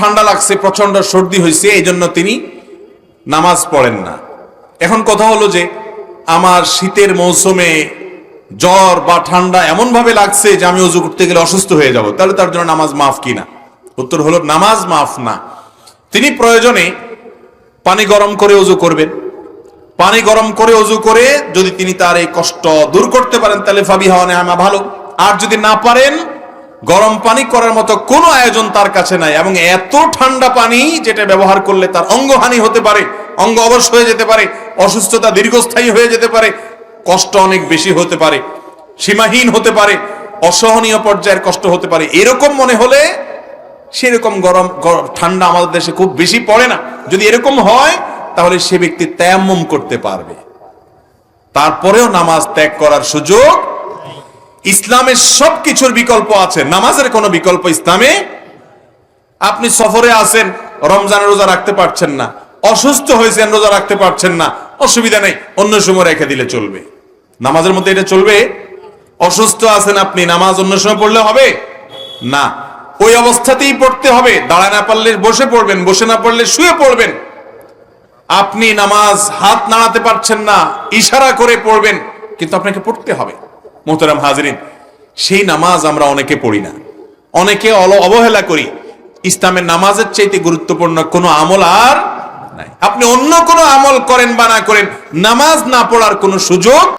ঠান্ডা লাগছে প্রচণ্ড সর্দি হয়েছে এই জন্য তিনি নামাজ পড়েন না। এখন কথা হলো যে, আমার শীতের মৌসুমে জ্বর বা ঠান্ডা এমন ভাবে লাগছে যে আমি অজু করতে গেলে অসুস্থ হয়ে যাব। তাহলে তার জন্য নামাজ মাফ কিনা উত্তর হলো, নামাজ মাফ না। তিনি প্রয়োজনে পানি গরম করে অজু করবেন। পানি গরম করে অজু করে যদি তিনি তার এই কষ্ট দূর করতে পারেন, তাহলে ফাবি হওয়া নেহামা ভালো। আর যদি না পারেন গরম পানি করার মতো কোনো আয়োজন তার কাছে নাই এবং এত ঠান্ডা পানি যেটা ব্যবহার করলে তার অঙ্গহানি হতে পারে, অঙ্গ অবশ হয়ে যেতে পারে, অসুস্থতা দীর্ঘস্থায়ী হয়ে যেতে পারে, কষ্ট অনেক বেশি হতে পারে, সীমাহীন হতে পারে, অসহনীয় পর্যায়ের কষ্ট হতে পারে। এরকম মনে হলে সেরকম গরম ঠান্ডা আমাদের দেশে খুব বেশি পড়ে না। যদি এরকম হয়, তাহলে সে ব্যক্তি তেয়াম্মুম করতে পারবে। তারপরেও নামাজ ত্যাগ করার সুযোগ ইসলামের সব কিছুর বিকল্প আছে। নামাজের কোনো বিকল্প ইসলামে আপনি সফরে আছেন রমজানের রোজা রাখতে পারছেন না, অসুস্থ হয়েছেন, রোজা রাখতে পারছেন না, অসুবিধা নেই, অন্য সময় রেখে দিলে চলবে। নামাজের মধ্যে এটা চলবে? অসুস্থ আছেন আপনি, নামাজ অন্য সময় পড়লে হবে? না। ওই অবস্থাতেই পড়তে হবে দাঁড়ায় না পারলে বসে পড়বেন, বসে না পড়লে শুয়ে পড়বেন। আপনি নামাজ হাত নাড়াতে পারছেন না, ইশারা করে পড়বেন, কিন্তু আপনাকে পড়তে হবে। মোহতারাম হাজরিন, সেই নামাজ আমরা অনেকে পড়ি না। অনেকে অবহেলা করি। ইসলামের নামাজের চাইতে গুরুত্বপূর্ণ কোনো আমল আর নাই। আপনি অন্য কোনো আমল করেন বা না করেন, নামাজ না পড়ার কোনো সুযোগ